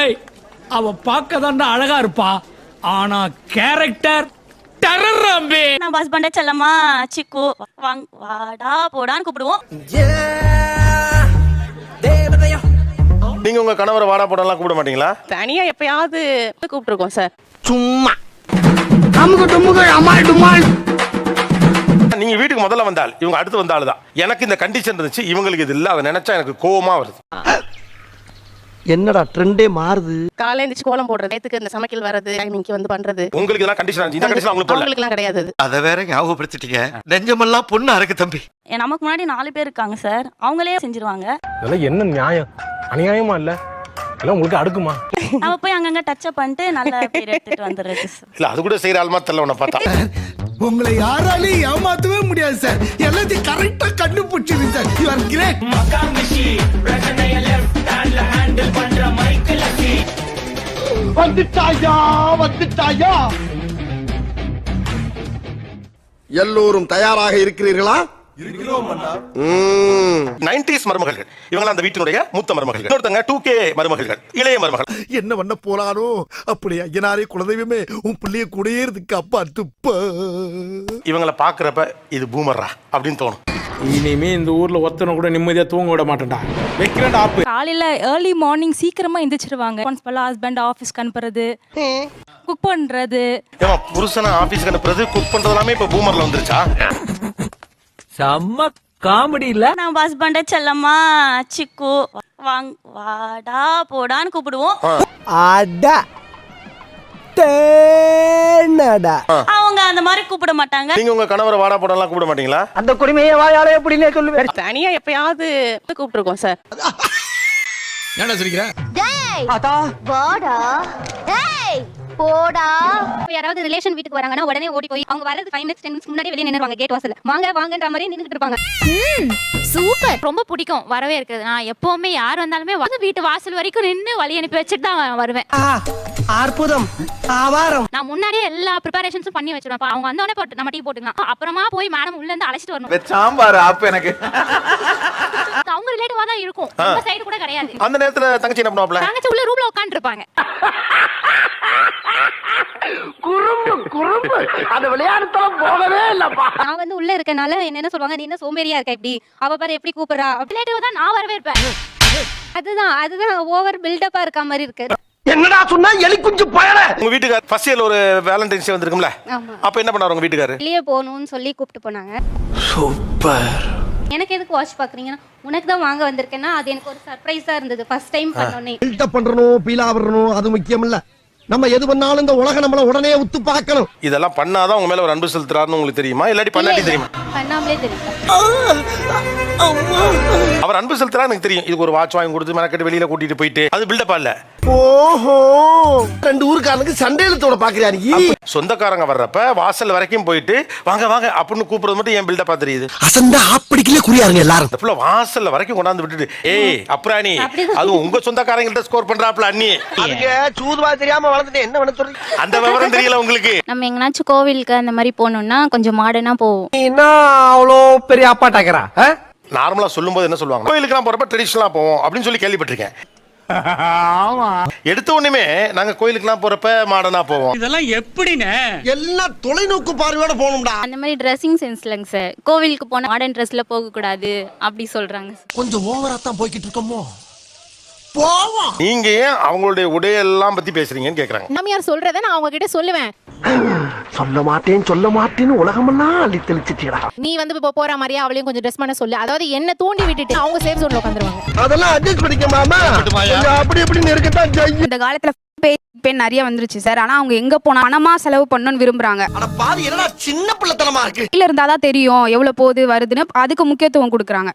டேய் அவ பார்க்க தாண்டா அழகா இருப்பா. ஆனா கேரக்டர் டெரர் அம்பி. நம்ம ஹஸ்பண்டே செல்லம்மா சிக்கு வாங் வாடா போடான்னு கூப்பிடுவோம். நீங்க உங்க கணவரை வாடா போடலாம் கூப்பிட மாட்டீங்களா? தனியா எப்பயாவது கூப்பிட்டுருக்கோம் சார். சும்மா. நீங்க வீட்டுக்கு முதல்ல வந்தால் இவங்க அடுத்து வந்த ஆளு தான் எனக்கு இந்த கண்டிஷன் இருந்துச்சு. இவங்களுக்கு இது இல்ல. அதை நினைச்சா எனக்கு கோவமா வருது. என்னடா ட்ரெண்டே மாறுது. காலையில எழுந்திரிச்சு கோலம் போடுறது நேத்துக்கு இந்த சமைக்கல் வர்றது டைமிங்க்கு வந்து பண்றது. உங்களுக்கு இதெல்லாம் கண்டிஷன் இருந்துச்சு. இந்த கண்டிஷன் உங்களுக்கு போடல. அவங்களுக்குலாம் கிடையாது அது. அத வேற ஞாபகப்படுத்திட்டீங்க. நெஞ்சமெல்லாம் பொண்ணு அறக்கு தம்பி. நமக்கு முன்னாடி நாலு பேர் இருக்காங்க சார். அவங்களே செஞ்சிருவாங்க. இதெல்லாம் என்ன நியாயம்? அநியாயமா இல்ல? எல்லாம் உங்களுக்கு அடுக்குமா? நம்ம போய் அங்கங்க டச் பண்ணிட்டு நல்ல பேர் எடுத்துட்டு வந்துடுறது சார். இல்ல அது கூட செய்யற ஆள் தெரியல உன்னை பார்த்தா. உங்களை யாராலையும் ஏமாத்தவே முடியாது சார். எல்லாத்தையும் கரெக்டா கண்டுபிடிச்சிருங்க சார். யூ ஆர் கிரேட் வந்துட்டாயா? வந்துட்டாயா? எல்லோரும் தயாராக இருக்கிறீர்களா? நைன்டிஸ் மருமகள்கள். இவங்க அந்த வீட்டினுடைய மூத்த மருமகள்கள். இன்னொருத்தங்க டூ கே மருமகள்கள் இளைய மருமகள். என்ன பண்ண போலானோ அப்படி ஐயனாரே குலதெய்வமே உன் பிள்ளைய கூடயே இருக்கு அப்பா துப்ப இவங்கள பாக்குறப்ப இது பூமர்ரா அப்படின்னு தோணும். இனிமே இந்த ஊர்ல ஒருத்தனை கூட நிம்மதியா தூங்க விட மாட்டேன்டா. வைக்கிறேன்டா ஆப்பு. காலையில ஏர்லி மார்னிங் சீக்கிரமா எந்திரிச்சிருவாங்க. ரெஸ்பான்சிபிளா ஹஸ்பண்ட் ஆஃபீஸ்க்கு அனுப்புறது குக் பண்றது. ஏமா புருஷனை ஆபீஸ்க்கு அனுப்புறது குக் பண்றது எல்லாமே இப்ப பூமர்ல வந்துருச்சா? செம்ம காமெடி இல்ல நம்ம ஹஸ்பண்டே செல்லம்மா சிக்கு. வாங் வாடா போடான்னு கூப்பிடுவோம். அடா. தேனடா. அவங்க அந்த மாதிரி கூப்பிட மாட்டாங்க. நீங்க உங்க கணவரை வாடா போடலாம் கூப்பிட மாட்டீங்களா? அந்த குடிமையை வாயால எப்படின்னே சொல்லுவேன். தனியா எப்பயாவது கூப்பிட்டுருக்கோம் சார். என்ன சொல்லிக்கிற வாடா. ஏய் போடா. யாராவது ரிலேஷன் வீட்டுக்கு வராங்கன்னா உடனே ஓடி போய் அவங்க வரது ஃபைவ் மினிட்ஸ் டென் மினிட்ஸ் முன்னாடி வெளியே நின்னுவாங்க கேட் வாசல்ல. வாங்க வாங்கன்ற மாதிரி நின்னுட்டு இருப்பாங்க. சூப்பர் ரொம்ப பிடிக்கும் வரவே இருக்குது நான் எப்பவுமே யார் வந்தாலுமே வந்து வீட்டு வாசல் வரைக்கும் நின்று வழி அனுப்பி வச்சுட்டு தான் வருவேன். அற்புதம். ஆவாரம். நான் முன்னாடியே எல்லா ப்ரிப்பரேஷன்ஸும் பண்ணி வச்சிருவேன். அப்ப அவங்க வந்தோடனே போட்டு நம்ம டீ போட்டுக்கலாம். அப்புறமா போய் மேடம் உள்ள இருந்து அழைச்சிட்டு வரணும். சாம்பார் ஆப்பு எனக்கு. அவங்க ரிலேட்டிவா தான் இருக்கும். சைடு கூட கிடையாது. அந்த நேரத்துல தங்கச்சி என்ன பண்ணுவாப்ல? தங்கச்சி உள்ள ரூம்ல உட்காந்து இருப்பாங்க குறும்பு குறும்பு. அந்த விளையாட்டுத்தனம் போகவே இல்லப்பா. நான் வந்து உள்ள இருக்கனால என்ன என்ன சொல்லுவாங்க? நீ என்ன சோம்பேறியா இருக்க இப்படி? அவ பாரு எப்படி கூப்பிடுறா? ரிலேட்டிவ் தான் நான் வரவே இருப்பேன் அதுதான் அதுதான் ஓவர் பில்டப்பா இருக்க மாதிரி இருக்கு. என்னடா சொன்னா? எலி குஞ்சு பயல. உங்க வீட்டுக்கார் ஃபர்ஸ்ட் இயர்ல ஒரு வேலண்டைன்ஸ் டே வந்திருக்கும்ல? அப்ப என்ன பண்ணாரு உங்க வீட்டுக்காரு? வெளியே போகணும்னு சொல்லி கூப்பிட்டு போனாங்க. சூப்பர். எனக்கு எதுக்கு வாட்ச் பாக்குறீங்கன்னா உனக்கு தான் வாங்க வந்திருக்கேன்னா அது எனக்கு ஒரு சர்ப்ரைஸா இருந்தது. ஃபர்ஸ்ட் டைம் பண்ணோன்னே. பில்டப் பண்றணும் பீலா வரணும் அது முக்கியம் இல்ல நம்ம எது பண்ணாலும் இந்த உலகம் நம்மள உடனே உத்து பார்க்கணும். இதெல்லாம் பண்ணாதான் உங்க மேல ஒரு அன்பு செலுத்துறாருன்னு உங்களுக்கு தெரியுமா? இல்லாட்டி பண்ணாட்டி தெரியுமா? பண்ணாமலே தெரியும். அவர் அன்பு செலுத்துறா எனக்கு தெரியும். இதுக்கு ஒரு வாட்ச் வாங்கி கொடுத்து மெனக்கெட்டு வெளியில கூட்டிட்டு போயிட்டு. அது பில்டப்பா இல்ல ஓஹோ. ரெண்டு ஊருக்காரனுக்கு சண்டை இழுத்தோட பாக்குறியா நீ? சொந்தக்காரங்க வர்றப்ப வாசல் வரைக்கும் போயிட்டு வாங்க வாங்க அப்படின்னு கூப்பிடுறது மட்டும் ஏன் பில்டப்பா தெரியுது. அசந்தா ஆப்படிக்கல குறியாருங்க எல்லாரும். இந்த புள்ள வாசல்ல வரைக்கும் கொண்டாந்து விட்டுட்டு ஏய் அப்புறாணி அதுவும் உங்க சொந்தக்காரங்கள்ட்ட ஸ்கோர் பண்றாப்ல அண்ணி. அதுக்கு சூதுவா தெரியாம வளர்ந்துட்டு என்ன பண்ண அந்த விவரம் தெரியல உங்களுக்கு? நம்ம எங்கனாச்சும் கோவிலுக்கு அந்த மாதிரி போகணும்னா கொஞ்சம் மாடர்னா போவோம். என்ன அவ்வளோ பெரிய அப்பாட்டாக்கிறா நார்மலா சொல்லும்போது என்ன சொல்லுவாங்க? கோயிலுக்குலாம் போறப்ப ட்ரெடிஷனலா போவோம் அப்படின்னு சொல்லி கேள்விப்பட்டிருக்கேன். எடுத்த உடனே நாங்க கோயிலுக்குலாம் போறப்ப மாடர்னா போவோம். இதெல்லாம் எப்படின்னு? எல்லாம் தொலைநோக்கு பார்வையோட போகணும்டா. அந்த மாதிரி ட்ரெஸ்ஸிங் சென்ஸ் இல்லைங்க சார் கோவிலுக்கு போனா மாடர்ன் ட்ரெஸ்ல போக கூடாது அப்படி சொல்றாங்க கொஞ்சம் ஓவரா தான் போய்கிட்டு இருக்கோமோ? போவோம். நீங்க ஏன் அவங்களுடைய உடையெல்லாம் பத்தி பேசுறீங்கன்னு கேக்குறாங்க. மாமியார் சொல்றத நான் அவங்க கிட்ட சொல்லுவேன். சொல்ல மாட்டேன் சொல்ல மாட்டேன்னு உலகமெல்லாம் அள்ளி தெளிச்சிட்டீடா நீ வந்து இப்போ போற மாதிரியா அவளையும் கொஞ்சம் ட்ரெஸ் பண்ண சொல்லு. அதாவது என்ன தூண்டி விட்டுட்டு அவங்க சேஃப் ஜோன்ல உட்காந்துருவாங்க. அதெல்லாம் அட்ஜஸ்ட் பண்ணிக்க மாமா. அப்படி இப்படி இருக்கத்தான் செய்யும். இந்த காலத்துல பெண் நிறைய வந்துருச்சு சார். ஆனா அவங்க எங்க போனா பணமா செலவு பண்ணணும்னு விரும்புறாங்க. அட பாதி என்னடா சின்ன பிள்ளைத்தனமா இருக்கு? இல்ல இருந்தாதான் தெரியும் எவ்வளவு போகுது வருதுன்னு. அதுக்கு முக்கியத்துவம் கொடுக்குறாங்க.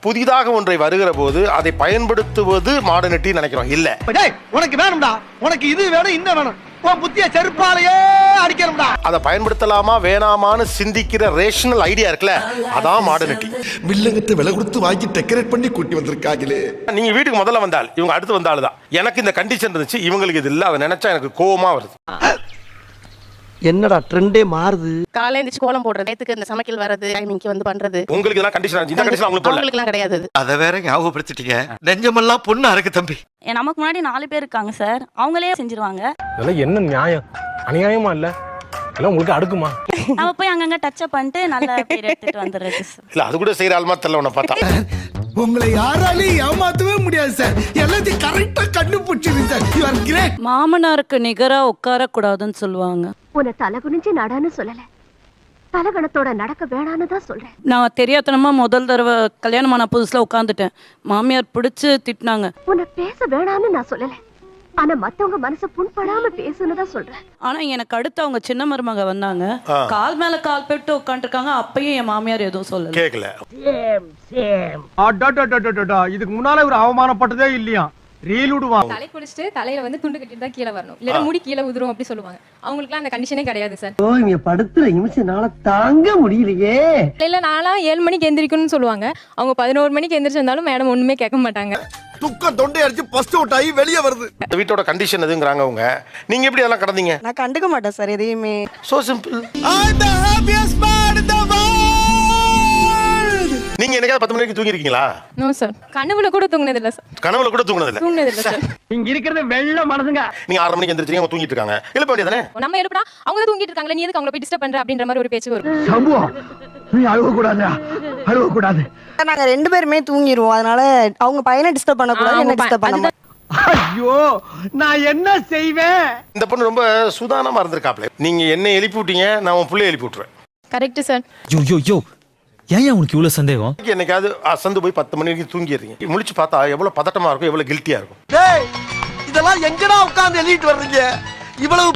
புதிதாக ஒன்றை வருகிற போது அதை பயன்படுத்துவது மாடர்னிட்டி நினைக்கிறோம். இல்ல. டேய் உனக்கு வேணும்டா. உனக்கு இது வேணும் இன்னும் வேணும். உன் புத்திய செருப்பாலேயே அதை பயன்படுத்தலாமா வேணாமான்னு சிந்திக்கிற ரேஷனல் ஐடியா இருக்குல்ல அதான் மாடர்னிட்டி வில்லங்கத்தை விலை கொடுத்து வாங்கி டெக்கரேட் பண்ணி கூட்டி வந்திருக்காங்களே. நீங்க வீட்டுக்கு முதல்ல வந்தால் இவங்க அடுத்து வந்த ஆளு தான் எனக்கு இந்த கண்டிஷன் இருந்துச்சு இவங்களுக்கு இது இல்ல அதை நினைச்சா எனக்கு கோவமா வருது. என்னடா ட்ரெண்டே மாறுது? காலையில எழுந்திரிச்சு கோலம் போடுறது நேத்துக்கு இந்த சமைக்கல் வர்றது டைமிங்க்கு வந்து பண்றது. உங்களுக்கு இதெல்லாம் கண்டிஷன் இந்த கண்டிஷன் அவங்களுக்கு போடல. அவங்களுக்குலாம் கிடையாது அது. வேற ஞாபகப்படுத்திட்டீங்க. நெஞ்சமெல்லாம் பொண்ணா இருக்கு தம்பி. நமக்கு முன்னாடி நாலு பேர் இருக்காங்க சார். அவங்களே செஞ்சிருவாங்க. இதெல்லாம் என்ன நியாயம்? அநியாயமா இல்ல? எல்லாம் உங்களுக்கு அடுக்குமா? நம்ம போய் அங்கங்க டச் பண்ணிட்டு நல்ல பேர் எடுத்துட்டு வந்துடுறது சார் இல்ல அது கூட செய்யற ஆள் தெரியல உன்னை பார்த்தா. உங்களை யாராலையும் ஏமாத்தவே முடியாது சார் எல்லாத்தையும் கரெக்டா கண்டுபிடிச்சிருங்க சார் யூ ஆர் கிரேட் மாமனாருக்கு நிகரா உட்கார கூடாதுன்னு சொல்லுவாங்க. உன்னை தலை குனிஞ்சு நடான்னு சொல்லல. தலகணத்தோட நடக்க வேணான்னு தான் சொல்றேன். நான் தெரியாதனமா முதல் தடவை கல்யாணம் ஆன புதுசுல உட்காந்துட்டேன் மாமியார் பிடிச்சு திட்டினாங்க. உன்னை பேச வேணான்னு நான் சொல்லல. ஆனா மத்தவங்க மனசு புண்படாம பேசுன்னு தான் சொல்றேன். ஆனா எனக்கு அடுத்து அவங்க சின்ன மருமக வந்தாங்க. கால் மேல கால் போட்டு உட்காந்துருக்காங்க அப்பயும் என் மாமியார் எதுவும் சொல்லல. கேட்கல இதுக்கு முன்னால ஒரு அவமானப்பட்டதே இல்லையா? ரீல் விடுவான் தலை குளிச்சுட்டு தலையில வந்து துண்டு கட்டிட்டு தான் கீழே வரணும். இல்ல முடி கீழே உதிரும் அப்படி சொல்லுவாங்க. அவங்களுக்குலாம் அந்த கண்டிஷனே கிடையாது சார் ஓ இங்க படுத்துற நிமிஷம்னால தாங்க முடியலையே. இல்ல நான்லாம் ஏழு மணிக்கு எந்திரிக்கணும்னு சொல்லுவாங்க. அவங்க பதினோரு மணிக்கு எந்திரிச்சிருந்தாலும் மேடம் ஒண்ணுமே கேட்க மாட்டாங்க. துக்கம் தொண்டை அடிச்சு பஸ்ட் அவுட் ஆகி வெளியே வருது. இந்த வீட்டோட கண்டிஷன் எதுங்கிறாங்க அவங்க? நீங்க எப்படி அதெல்லாம் கடந்தீங்க? நான் கண்டுக்க மாட்டேன் சார் எதையுமே. சோ சிம்பிள் நீங்க என்னைக்காவது பத்து மணிக்கு தூங்கி இருக்கீங்களா நோ சார் கனவுல கூட தூங்குனது இல்ல சார் கனவுல கூட தூங்குனது இல்ல தூங்குனது இல்ல சார் இங்க இருக்கிறது வெள்ள மனசுங்க. நீங்க ஆறு மணிக்கு எந்திரிச்சீங்க அவங்க தூங்கிட்டு இருக்காங்க எழுப்ப வேண்டியதானே நம்ம எழுப்பினா அவங்க தான் தூங்கிட்டு இருக்காங்களே நீ எதுக்கு அவங்கள போய் டிஸ்டர்ப் பண்ற அப்படின்ற மாதிரி ஒரு பேச்சு வரும். சம்புவம் நீ அழுவ கூடாது அழுவ கூடாது நாங்க ரெண்டு பேருமே தூங்கிடுவோம் அதனால அவங்க பையனை டிஸ்டர்ப் பண்ணக்கூடாது என்ன டிஸ்டர்ப் பண்ண ஐயோ நான் என்ன செய்வேன்? இந்த பொண்ணு ரொம்ப சுதானமா இருந்திருக்காப்ல. நீங்க என்ன எழுப்பி விட்டீங்க நான் உன் புள்ளைய எழுப்பி விட்டுருவேன். கரெக்ட் சார் யோ யோ யோ ஏன் உனக்கு இவ்வளவு சந்தேகம்? என்னைக்காவது அசந்து போய் பத்து மணிக்கு தூங்கிடுறீங்க. முழிச்சு பார்த்தா எவ்வளவு பதட்டமா இருக்கும் எவ்வளவு கில்ட்டியா இருக்கும். டேய் இதெல்லாம் எங்கடா உட்கார்ந்து எழுதிட்டு வர்றீங்க? இவ்வளவு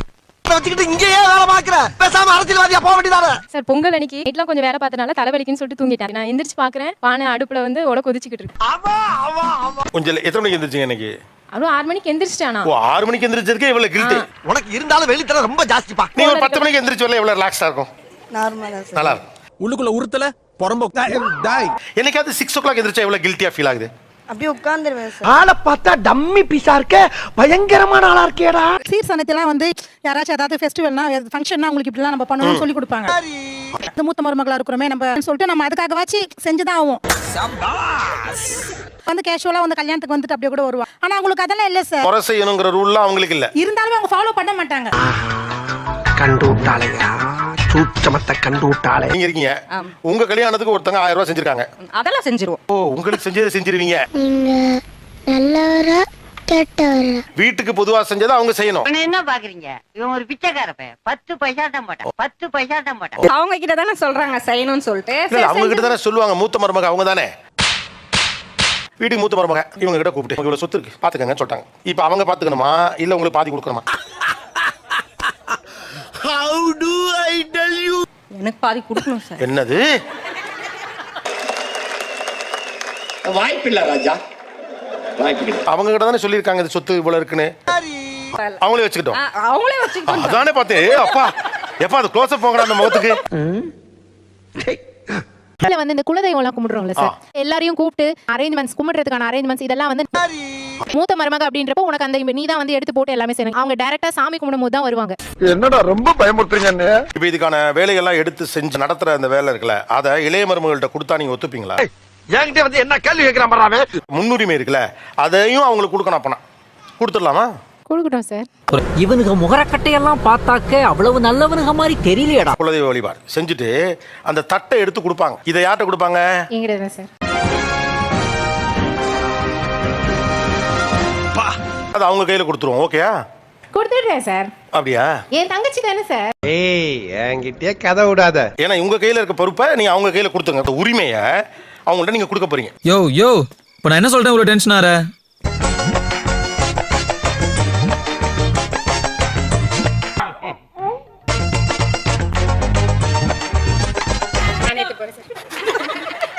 வச்சுக்கிட்டு இங்கேயே வேலை பாக்குற பேசாம அரசியல்வாதியா போக வேண்டியதானே? சார் பொங்கல் அன்னைக்கு நைட்லாம் கொஞ்சம் வேலை பார்த்தனால தலைவலிக்குன்னு சொல்லிட்டு தூங்கிட்டேன். நான் எந்திரிச்சு பாக்குறேன் பானை அடுப்புல வந்து உட கொதிச்சுக்கிட்டு இருக்கு. கொஞ்சம் எத்தனை மணிக்கு எந்திரிச்சீங்க இன்னைக்கு அதுவும் ஆறு மணிக்கு எந்திரிச்சிட்டானா ஓ ஆறு மணிக்கு எந்திரிச்சிருக்கே இவ்வளவு கில்ட்டி உனக்கு இருந்தாலும் வெளித்தர ரொம்ப ஜாஸ்திப்பா நீங்க ஒரு பத்து மணிக்கு எந்திரிச்சு வரல எவ்வளவு ரிலாக்ஸா இருக்கும்? நார்மலா நல்லா உள்ளுக்குள்ள உறுத்தல பொறம்ப டாய் என்னைக்காவது சிக்ஸ் ஓ கிளாக் எந்திரிச்சா எவ்வளவு கில்ட்டியா ஃபீல் ஆகுது? அப்படியே உட்கார்ந்துருவேன் சார் ஆளை பார்த்தா டம்மி பீஸா இருக்க பயங்கரமான ஆளா இருக்கேடா. சீர் சனத்தெல்லாம் வந்து யாராச்சும் ஏதாவது ஃபெஸ்டிவல்னா ஃபங்க்ஷன்னா உங்களுக்கு இப்படிலாம் நம்ம பண்ணணும்னு சொல்லி கொடுப்பாங்க. இந்த மூத்த மருமகளா இருக்கிறோமே நம்ம சொல்லிட்டு நம்ம அதுக்காகவாச்சு செஞ்சுதான் ஆகும் வந்து கேஷுவலா வந்து கல்யாணத்துக்கு வந்துட்டு அப்படியே கூட வருவாங்க ஆனா அவங்களுக்கு அதெல்லாம் இல்ல சார் குறை செய்யணுங்கிற ரூல்லாம் அவங்களுக்கு இல்ல. இருந்தாலுமே அவங்க ஃபாலோ பண்ண மாட்டாங்க. கண்டு விட்டாளையா சூச்சமத்தை கண்டு விட்டாளே நீங்க இருக்கீங்க. உங்க கல்யாணத்துக்கு ஒருத்தங்க ஆயிரம் ரூபாய் செஞ்சிருக்காங்க. அதெல்லாம் செஞ்சிருவோம். ஓ உங்களுக்கு செஞ்சதை செஞ்சிருவீங்க. நல்லவரா கெட்டவரா? வீட்டுக்கு பொதுவா செஞ்சதை அவங்க செய்யணும். என்ன பாக்குறீங்க? இவன் ஒரு பிச்சைக்காரப்ப பத்து பைசா தான் போட்டான். பத்து பைசா தான் போட்டான். அவங்க கிட்ட தானே சொல்றாங்க செய்யணும்னு சொல்லிட்டு. அவங்க கிட்ட தானே சொல்லுவாங்க. மூத்த மருமக அவங்க தானே. வீட்டுக்கு மூத்த மருமக இவங்க கிட்ட கூப்பிட்டு இவ்வளவு சொத்து இருக்கு. பாத்துக்கங்கன்னு சொல்லிட்டாங்க. இப்போ அவங்க பாத்துக்கணுமா? இல்ல உங்களுக்கு பாதி கொடுக்கணுமா how do I tell you எனக்கு பாதி கொடுக்கணும் சார் என்னது வாய்ப்பில்லை ராஜா அவங்க கிட்ட தானே சொல்லியிருக்காங்க இது சொத்து இவ்வளவு இருக்குன்னு அவங்களே வச்சுக்கிட்டோம் அவங்களே வச்சுக்கிட்டு அதானே பார்த்தேன் அப்பா எப்பா அது க்ளோஸ் போங்கடா அந்த முகத்துக்கு இதுல வந்து இந்த குலதெய்வம் எல்லாம் கும்பிடுறோம்ல சார் எல்லாரையும் கூப்பிட்டு அரேஞ்ச்மெண்ட்ஸ் கும்பிடுறதுக்கான அரேஞ்ச்மெண்ட்ஸ் இதெல்லாம் வந்து மூத்த மருமக அப்படின்றப்ப உனக்கு அந்த நீ தான் வந்து எடுத்து போட்டு எல்லாமே செய்யணும். அவங்க டைரக்டா சாமி கும்பிடும் போது தான் வருவாங்க. என்னடா ரொம்ப பயமுறுத்துறீங்க இப்போ இதுக்கான வேலைகள்லாம் எடுத்து செஞ்சு நடத்துற அந்த வேலை இருக்குல்ல அதை இளைய மருமகள்கிட்ட கொடுத்தா நீங்க ஒத்துப்பீங்களா? என்கிட்ட வந்து என்ன கேள்வி கேட்கிறான் பண்றாவே முன்னுரிமை இருக்குல்ல அதையும் அவங்களுக்கு கொடுக்கணும் அப்பனா கொடுத்துடலாமா? கொடுக்கட்டும் சார் இவனுக்கு முகரக்கட்டையெல்லாம் பார்த்தாக்க அவ்வளவு நல்லவனுங்க மாதிரி தெரியலையடா. குலதெய்வ வழிபாடு செஞ்சுட்டு அந்த தட்டை எடுத்து கொடுப்பாங்க. இதை யார்கிட்ட கொடுப்பாங்க? எங்கிட்ட சார் அது அவங்க கையில கொடுத்துருவோம் ஓகேயா கொடுத்துடுறேன் சார் அப்படியா? என் தங்கச்சி தானே சார் ஏய் என்கிட்டயே கதை விடாத. ஏன்னா உங்க கையில இருக்க பொறுப்பை நீங்க அவங்க கையில கொடுத்துங்க அந்த உரிமையை அவங்கள்ட்ட நீங்க கொடுக்க போறீங்க. யோ யோ இப்போ நான் என்ன சொல்றேன் இவ்வளவு டென்ஷன் ஆற?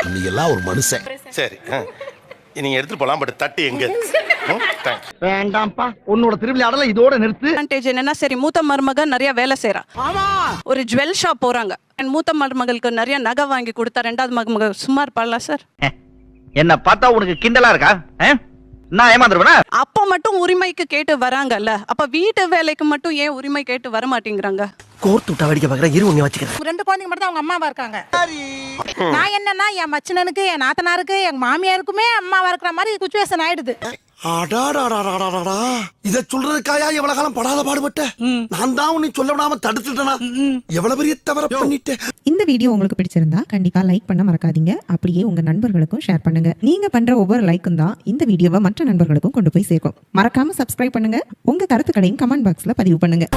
நீ எல்லாம் ஒரு மனுஷன். சரி ஆ. நீங்க எடுத்துட்டு போலாம் பட் தட்டு எங்க? வேண்டாம்ப்பா. உன்னோட திருவிளையாடல இதோட நிறுத்து. அட்வான்டேஜ் என்னன்னா சரி மூத்த மருமக நிறைய வேலை செய்றா. ஒரு ஜுவல் ஷாப் போறாங்க. மூத்த மருமகளுக்கு நிறைய நகை வாங்கி கொடுத்தா ரெண்டாவது மருமக சும்மா இருப்பாளா சார் என்ன பார்த்தா உனக்கு கிண்டலா இருக்கா? நான் ஏமாந்துருவேனா? அப்ப மட்டும் உரிமைக்கு கேட்டு வராங்கல்ல. அப்ப வீட்டு வேலைக்கு மட்டும் ஏன் உரிமை கேட்டு வர மாட்டேங்கிறாங்க? கோர்த்து விட்டா வேடிக்கை பாக்குறேன் இரு உன்னை வச்சுக்கிறேன். ரெண்டு குழந்தைங்க மட்டும் அவங்க அம்மாவா இருக்காங்க. நான் என்னன்னா என் மச்சனனுக்கு என் நாத்தனாருக்கு என் மாமியாருக்குமே அம்மாவா இருக்கிற மாதிரி சுச்சுவேஷன் ஆயிடுது. அடாடாடாடாடாடா. இத சொல்றதுக்காயா எவ்வளவு காலம் படாத பாடுபட்ட? நான் தான் உன்னை சொல்ல விடாம தடுத்துட்டனா? எவ்வளவு பெரிய தவற பண்ணிட்டேன் இந்த வீடியோ உங்களுக்கு பிடிச்சிருந்தா கண்டிப்பா லைக் பண்ண மறக்காதீங்க. அப்படியே உங்க நண்பர்களுக்கும் ஷேர் பண்ணுங்க. நீங்க பண்ற ஒவ்வொரு லைக்கும் தான் இந்த வீடியோவை மற்ற நண்பர்களுக்கும் கொண்டு போய் சேர்க்கும். மறக்காம சப்ஸ்கிரைப் பண்ணுங்க. உங்க கருத்துக்களையும் கமெண்ட் பாக்ஸ்ல பதிவு பண்ணுங்க.